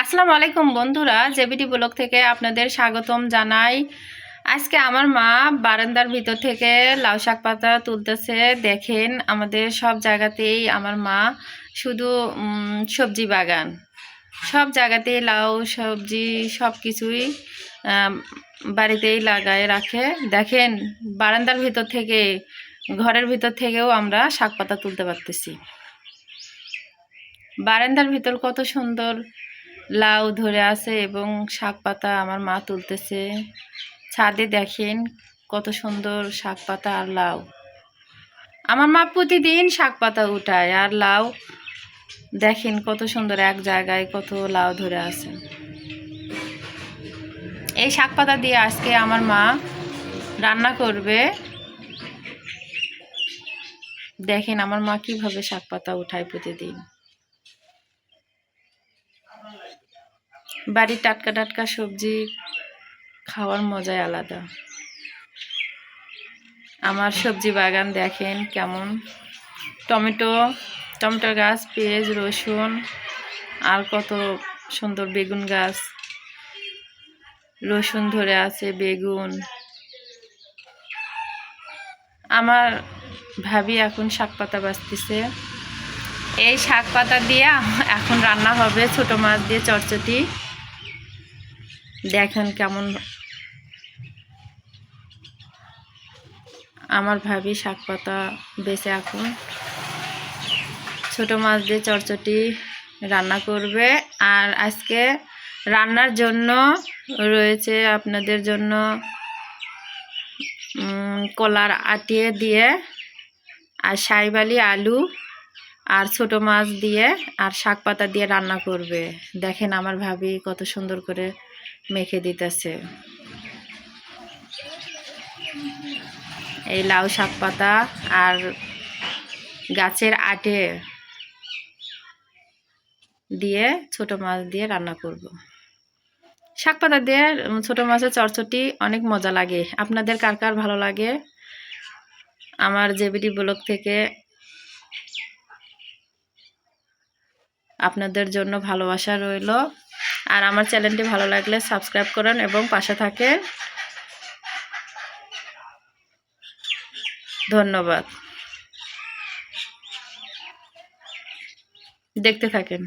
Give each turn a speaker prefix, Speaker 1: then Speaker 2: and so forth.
Speaker 1: আসসালামু আলাইকুম বন্ধুরা জেবিটি ব্লগ থেকে আপনাদের স্বাগতম জানাই। আজকে আমার মা বারান্দার ভিতর থেকে লাউ শাক পাতা তুলতেছে। দেখেন, আমাদের সব জায়গাতেই আমার মা শুধু সবজি বাগান। সব জায়গাতেই লাউ, সবজি সব কিছুই বাড়িতেই লাগায় রাখে। দেখেন, বারান্দার ভিতর থেকে, ঘরের ভিতর থেকেও আমরা শাক পাতা তুলতে পারতেছি। বারান্দার ভিতর কত সুন্দর লাউ ধরে আছে এবং শাক পাতা আমার মা তুলতেছে। ছাদে দেখেন কত সুন্দর শাক পাতা আর লাউ। আমার মা প্রতিদিন শাক পাতা উঠায় আর লাউ দেখেন কত সুন্দর এক জায়গায় কত লাউ ধরে আছে। এই শাক পাতা দিয়ে আজকে আমার মা রান্না করবে। দেখেন আমার মা কীভাবে শাক পাতা উঠায় প্রতিদিন। বাড়ির টাটকা টাটকা সবজি খাওয়ার মজাই আলাদা। আমার সবজি বাগান দেখেন কেমন। টমেটো টমেটো গাছ, পেঁয়াজ, রসুন, আর কত সুন্দর বেগুন গাছ। রসুন ধরে আছে, বেগুন। আমার ভাবি এখন শাক পাতা বাঁচতেছে। এই শাক পাতা দিয়ে এখন রান্না হবে ছোট মাছ দিয়ে চটচটি। দেখেন কেমন আমার ভাবি শাক পাতা বেছে এখন। ছোটো মাছ দিয়ে চটচটি রান্না করবে। আর আজকে রান্নার জন্য রয়েছে আপনাদের জন্য কলার আটিয়ে দিয়ে আর সাইবালি আলু আর ছোট মাছ দিয়ে আর শাক পাতা দিয়ে রান্না করবে। দেখেন আমার ভাবি কত সুন্দর করে মেখে দিতেছে। এই লাউ শাক পাতা আর গাছের আটে দিয়ে ছোট মাছ দিয়ে রান্না করব। শাক পাতা দিয়ে ছোট মাছের চরচটি অনেক মজা লাগে। আপনাদের কার কার ভালো লাগে? আমার জেবিডি ব্লগ থেকে আপনাদের জন্য ভালোবাসা রইল। আর আমার চ্যানেলটি ভালো লাগলে সাবস্ক্রাইব করেন এবং পাশে থাকে ধন্যবাদ। দেখতে থাকেন।